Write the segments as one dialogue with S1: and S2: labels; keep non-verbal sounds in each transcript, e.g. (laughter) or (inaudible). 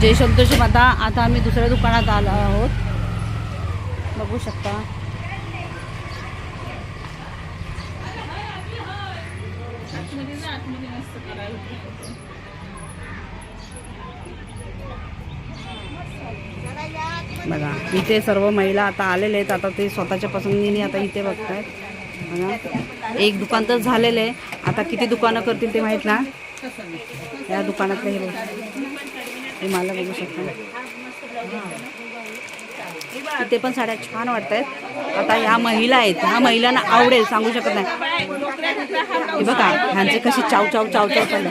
S1: जय संतोषी माता आता आम्ही दुसऱ्या दुकानात आलो आहोत. बघू शकता. बघा इथे सर्व महिला आता आलेले आहेत. आता ते स्वतःच्या पसंतीने आता इथे बघतायत. बघा. एक दुकान तर झालेलं आहे. आता किती दुकानं करतील ते माहीत ना? या दुकानातले हे बघ. हे मला बघू शकता. इथे पण साड्या छान वाटत आहेत आता ह्या महिला आहेत. ह्या महिलांना आवडेल सांगू शकत नाही. हे बघा ह्यांचे कसे चाव चाव चाव चाव चालले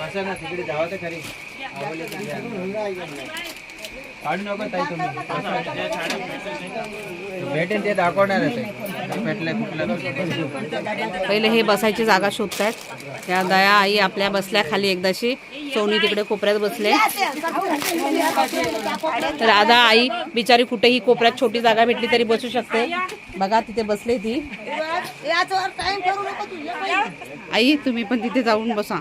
S2: बसा ना तिकडे जावा तर खरी. काढू नका ताई तुम्ही. भेटेल ते दाखवणारच आहे भेटलंय कुठलं
S1: पहिले हे बसायची जागा शोधतायत. त्या दया आई आपल्या बसल्या खाली एकदाशी. सोनी तिकडे कोपऱ्यात बसले. तर राधा आई बिचारी कुठेही कोपऱ्यात छोटी जागा भेटली तरी बसू शकते. बघा तिथे बसले ती. आई तुम्ही पण तिथे जाऊन बसा.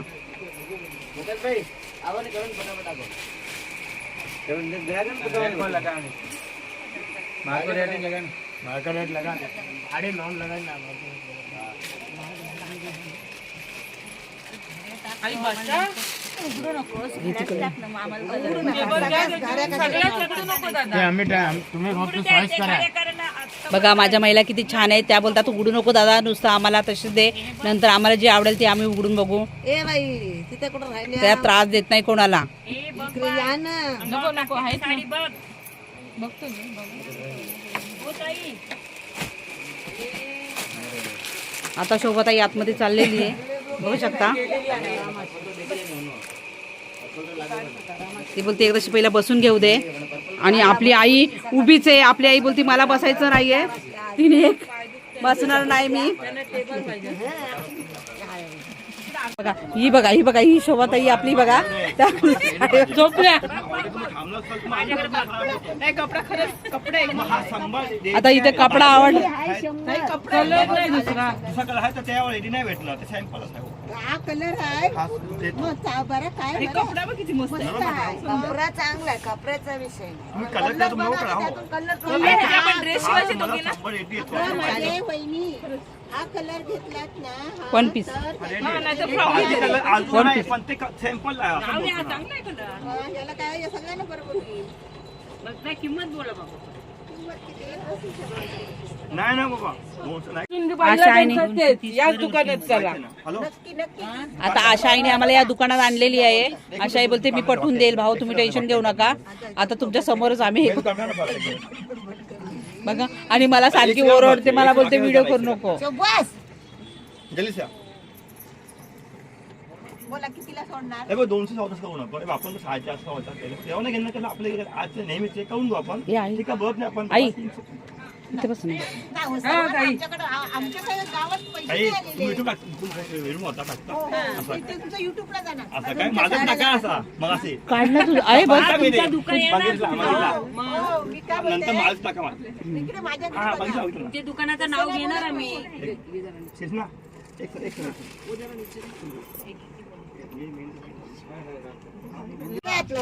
S2: आम्ही तुम्ही रोज चॉईस करा.
S1: बघा माझ्या महिला किती छान आहेत. त्या बोलतात उघडू नको दादा नुसतं आम्हाला तसे दे. नंतर आम्हाला जे आवडेल ते आम्ही उघडून बघू.
S3: ए बाई तिथे कुठं राहिले
S1: त्या त्रास देत नाही कोणाला.
S3: इकडे या ना.
S1: आता शोभाताई आतमध्ये चाललेली आहे. बघू शकता. ती बोलते एकदाशी पहिला बसून घेऊ दे. आणि आपली आई उभीच आहे. आपली आई बोलती मला बसायचं नाहीये. तिने एक बसणार नाही मी. बघा ही बघा ही बघा ही शोभाताई आपली बघा. त्या- झोपल्या आता इथे कपडा आवड
S3: हा कलर आहे. मग चा- बरं काय कपडा किती मस्त आहे. कपडा चांगला आहे कपड्याचा विषय नाही. कलर बघा कलर वहिनी हा कलर घेतलात ना हा
S1: One piece.
S3: तर
S4: सॅम्पल
S3: हा, याला काय या सगळ्यांना बरोबर होईल
S4: नाही ना बाबा. दोनशे नाही.
S1: आशा आईने
S5: याच दुकानात चला.
S4: हॅलो
S3: नक्की नक्की.
S1: आता आशा आईने आम्हाला या दुकानात आणलेली आहे. आशा आई बोलते मी पटवून देईल भाऊ तुम्ही टेन्शन घेऊ नका. आता तुमच्या समोरच आम्ही हे बघा आणि मला सारखी ओरडते मला बोलते व्हिडिओ करू नको.
S3: बस
S4: जलीस.
S3: बोला कितीला सोडणार
S4: हे बघ दोनशे चौदाच करू नको हे बघ, आपण तर सहाशे असं होता तेव्हा नाही घेणं केलं आपल्या आज नेहमीच हे करून घेऊ आपण
S1: हे.
S4: ठीक आहे बघ नाही आपण
S1: आई. इथे बस ना.
S3: काय हो, सर्वात आमच्याकडे आमच्याकडे गावात पैसे नाही हो, ते तुमचं युट्यूबला जाणार
S4: असं काय माझं टाका असा मग असे
S1: काढ ना तुझं अरे बस
S4: ते.
S3: हो, काय
S4: नंतर टाका
S3: माझ्या
S4: हा
S1: ते दुकानाचं नाव घेणार आम्ही
S4: शेष ना एक एक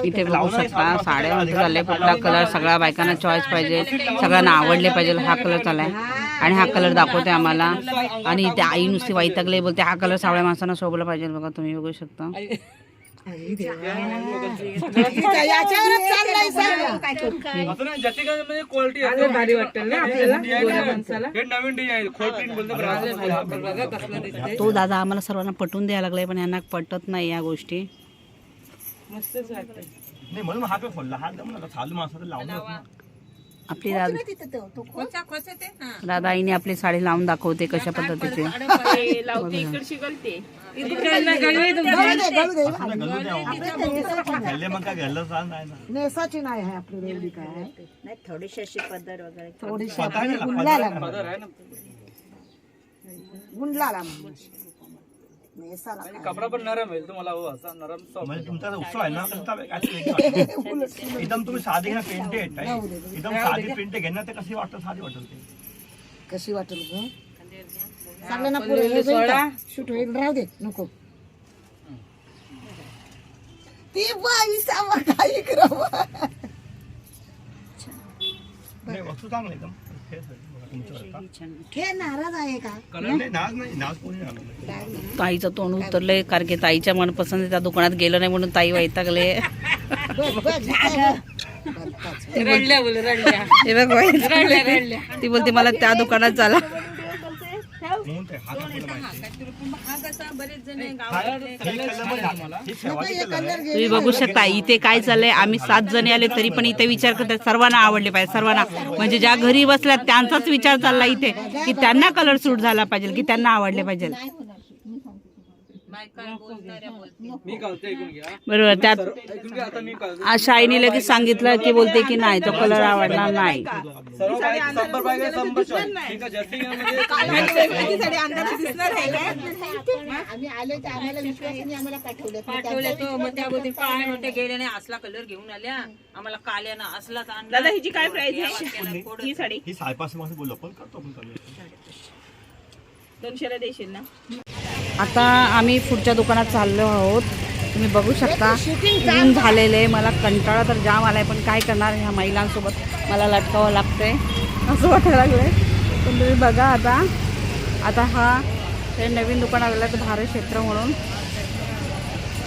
S1: इथे ब्लाऊज शकता साड्या झाले कुठला कलर सगळ्या बायकांना चॉईस पाहिजे. सगळ्यांना आवडले पाहिजे हा कलर चालाय. आणि हा कलर दाखवते आम्हाला. आणि इथे आई नुसती वैतागले बोलते हा कलर सावळ्या माणसांना शोभला पाहिजे. बघा तुम्ही बघू शकता.
S3: याच्यावरच चाललंय सगळं. काय करू?
S2: असं नाही ज्याची काय म्हणजे क्वालिटी
S5: अरे भारी वाटेल ना आपल्याला? गोऱ्या माणसाला?
S2: हे नवीन डिझाईन खोलप्रिंट बोलतो
S5: बघा कसलं दिसतंय
S1: तो दादा आम्हाला सर्वांना पटवून द्यायला लागलाय पण यांना पटत नाही या गोष्टी.
S5: मस्तच वाटतंय.
S4: नाही म्हणून हात फोडला हात जमला का चालू माणसाला लावून
S1: आपली
S3: नाही.
S1: राधा आईने आपली साडी लावून दाखवते कशा पद्धतीचे.
S4: नाही
S3: नाही.
S4: नाही.
S3: नेसाची नाही आहे आपली एवढी काय
S1: थोडीशी अशी पद्धत वगैरे.
S3: थोडीशी
S4: पता आहे
S2: कपडा पण नरम आहे तुम्हाला हो असा नरम soft
S4: म्हणजे तुमचा जो उत्सव आहे ना. (laughs) एकदम तुम्ही साधी घेणार प्रिंटेड एकदम साधी प्रिंटेड घेणार ते कशी वाटतं साधी वाटेल ते?
S3: कशी वाटेल ग? चांगलं ना पुढे शूट होईल राहू दे नको. ती बाई सावा काही करावं
S4: नाही वस्तू चांगली एकदम. हे
S3: नाराज आहे का?
S4: नाही नाच नाही नाच कोणी नाही. आणलं.
S1: ताईचं तोंड उतरलंय कारण की ताईच्या मनपसंत त्या दुकानात गेलं नाही म्हणून ताई हे वैतागले. ती बोलते मला त्या दुकानात चला.
S4: म्हणून ते हात आपल्याला माहिती आहे. हा, कलर पण झाला. शेवाळी कलर आहे.
S1: तुम्ही बघू शकता इथे काय चाललंय आम्ही सात जणी आले तरी पण इथे विचार करतात सर्वांना आवडले पाहिजे सर्वांना. म्हणजे ज्या घरी बसल्यात त्यांचाच विचार चालला इथे की त्यांना कलर सूट झाला पाहिजे की त्यांना आवडले पाहिजे
S2: मी कळते ऐकून घ्या
S1: बरोबर त्यात लगेच सांगितलं की बोलते की नाही तो कलर आवडणार नाही.
S2: सर्व पाहिजे शंभर पाहिजे शंभर शॉट ठीक आहे जर्सी म्हणजे (laughs)
S3: आम्ही आलो तर आम्हाला विश्वासाने आम्हाला पाठवलं
S5: पाठवले तो मग त्या बोलते काय म्हणते गेले नाही असला कलर घेऊन आल्या. आम्हाला काल्यानं असलाच आणला. दादा हिची काय प्राइस आहे? ही साडी.
S4: ही साडेपाचशे माणसं बोललो पण करतो आपण
S5: दोनशेला देशील ना?
S1: आता आम्ही पुढच्या दुकानात चाललो आहोत. तुम्ही बघू शकता. ऊन झालेले मला कंटाळा तर जाम आलाय पण काय करणार? ह्या महिलांसोबत मला लटकावं लागतंय. असं वाटायला लागलंय. पण तुम्ही बघा आता. आता हा हे नवीन दुकान आलेलं आहे भारत क्षेत्र म्हणून.